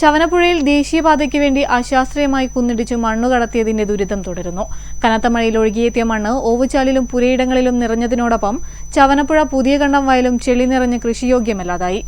ചവനപ്പുഴയിൽ ദേശീയപാതയ്ക്ക് വേണ്ടി അശാസ്ത്രീയമായി കുന്നിടിച്ച് മണ്ണു കടത്തിയതിന്റെ ദുരിതം തുടരുന്നു. കനത്ത മഴയിൽ ഒഴുകിയെത്തിയ മണ്ണ് ഓവുചാലിലും പുരയിടങ്ങളിലും നിറഞ്ഞതിനോടൊപ്പം ചവനപ്പുഴ പുതിയ കണ്ടം വയലും ചെളി നിറഞ്ഞ് കൃഷിയോഗ്യമല്ലാതായി.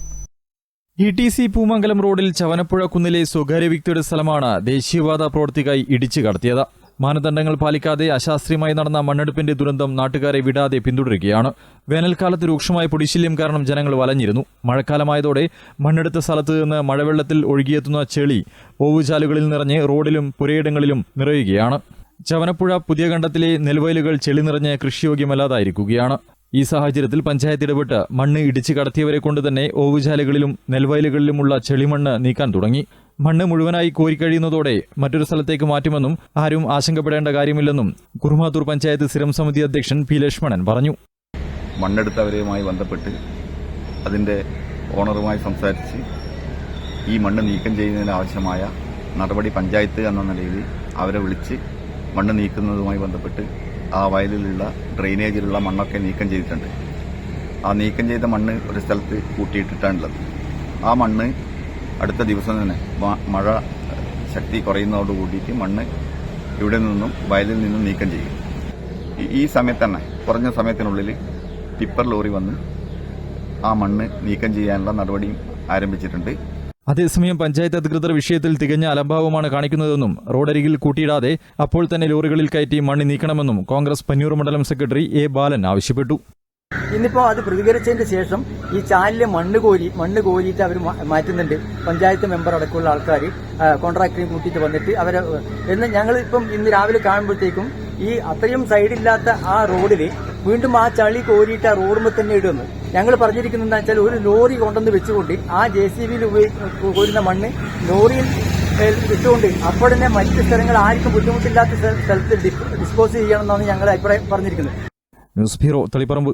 ഇ ടി സി പൂമംഗലം റോഡിൽ ചവനപ്പുഴ കുന്നിലെ സ്വകാര്യ വ്യക്തിയുടെ സ്ഥലമാണ് ദേശീയപാത പ്രവൃത്തിക്കായി ഇടിച്ചു കടത്തിയത്. മാനദണ്ഡങ്ങൾ പാലിക്കാതെ അശാസ്ത്രീയമായി നടന്ന മണ്ണെടുപ്പിന്റെ ദുരന്തം നാട്ടുകാരെ വിടാതെ പിന്തുടരുകയാണ്. വേനൽക്കാലത്ത് രൂക്ഷമായ പൊടിശല്യം കാരണം ജനങ്ങൾ വലഞ്ഞിരുന്നു. മഴക്കാലമായതോടെ മണ്ണെടുത്ത സ്ഥലത്ത് നിന്ന് മഴവെള്ളത്തിൽ ഒഴുകിയെത്തുന്ന ചെളി ഓവുചാലുകളിൽ നിറഞ്ഞ് റോഡിലും പുരയിടങ്ങളിലും നിറയുകയാണ്. ചവനപ്പുഴ പുതിയ കണ്ടത്തിലെ നെൽവയലുകൾ ചെളി നിറഞ്ഞ് കൃഷിയോഗ്യമല്ലാതായിരിക്കുകയാണ്. ഈ സാഹചര്യത്തിൽ പഞ്ചായത്ത് ഇടപെട്ട് മണ്ണ് ഇടിച്ചു കടത്തിയവരെ കൊണ്ട് തന്നെ ഓവുചാലുകളിലും നെൽവയലുകളിലുമുള്ള ചെളിമണ്ണ് നീക്കാൻ തുടങ്ങി. മണ്ണ് മുഴുവനായി കോരിക്കഴിയുന്നതോടെ മറ്റൊരു സ്ഥലത്തേക്ക് മാറ്റുമെന്നും ആരും ആശങ്കപ്പെടേണ്ട കാര്യമില്ലെന്നും കുറുമാത്തൂർ പഞ്ചായത്ത് സ്ഥിരം സമിതി അധ്യക്ഷൻ പി ലക്ഷ്മണൻ പറഞ്ഞു. മണ്ണെടുത്തവരുമായി ബന്ധപ്പെട്ട് അതിന്റെ ഓണറുമായി സംസാരിച്ച് ഈ മണ്ണ് നീക്കം ചെയ്യുന്നതിന് ആവശ്യമായ നടപടി പഞ്ചായത്ത് എന്ന നിലയിൽ അവരെ വിളിച്ച് മണ്ണ് നീക്കുന്നതുമായി ബന്ധപ്പെട്ട് ആ വയലിലുള്ള ഡ്രെയിനേജിലുള്ള മണ്ണൊക്കെ നീക്കം ചെയ്തിട്ടുണ്ട്. ആ നീക്കം ചെയ്ത മണ്ണ് ഒരു സ്ഥലത്ത് കൂട്ടിയിട്ടിട്ടാണുള്ളത്. ആ മണ്ണ് അടുത്ത ദിവസം തന്നെ മഴ ശക്തി കുറയുന്നതോട് കൂടിയിട്ട് മണ്ണ് ഇവിടെ നിന്നും വയലിൽ നിന്നും നീക്കം ചെയ്യും. ഈ സമയത്ത് തന്നെ കുറഞ്ഞ സമയത്തിനുള്ളിൽ ടിപ്പർ ലോറി വന്ന് ആ മണ്ണ് നീക്കം ചെയ്യാനുള്ള നടപടിയും ആരംഭിച്ചിട്ടുണ്ട്. അതേസമയം പഞ്ചായത്ത് അധികൃതർ വിഷയത്തിൽ തികഞ്ഞ അലംഭാവമാണ് കാണിക്കുന്നതെന്നും റോഡരികിൽ കൂട്ടിയിടാതെ അപ്പോൾ തന്നെ ലോറികളിൽ കയറ്റി മണ്ണ് നീക്കണമെന്നും കോൺഗ്രസ് പന്നൂർ മണ്ഡലം സെക്രട്ടറി എ ബാലൻ ആവശ്യപ്പെട്ടു. ഇന്നിപ്പോ അത് പ്രതികരിച്ചതിന് ശേഷം ഈ ചാനലിലെ മണ്ണ് കോരി മണ്ണ് കോരിയിട്ട് അവർ മാറ്റുന്നുണ്ട്. പഞ്ചായത്ത് മെമ്പർ അടക്കമുള്ള ആൾക്കാർ കോൺട്രാക്ടറെ കൂട്ടിയിട്ട് വന്നിട്ട് അവരെ എന്ന് ഞങ്ങൾ ഇപ്പം ഇന്ന് രാവിലെ കാണുമ്പോഴത്തേക്കും ഈ അത്രയും സൈഡില്ലാത്ത ആ റോഡിൽ വീണ്ടും ആ ചളി കോരിയിട്ട് ആ റോഡുമ്പോൾ തന്നെ ഇടുന്നു. ഞങ്ങൾ പറഞ്ഞിരിക്കുന്നത് എന്താ വെച്ചാൽ ഒരു ലോറി കൊണ്ടുവന്ന് വെച്ചുകൊണ്ട് ആ ജെ സി ബിയിൽ കോരുന്ന മണ്ണ് ലോറിയിൽ ഇട്ടുകൊണ്ട് അപ്പോൾ തന്നെ മറ്റ് സ്ഥലങ്ങൾ ആർക്കും ബുദ്ധിമുട്ടില്ലാത്ത സ്ഥ- സ്ഥലത്ത് ഡിസ്പോസ് ചെയ്യണമെന്നാണ് ഞങ്ങൾ അഭിപ്രായം പറഞ്ഞിരിക്കുന്നത്. News bureau Taliparamba.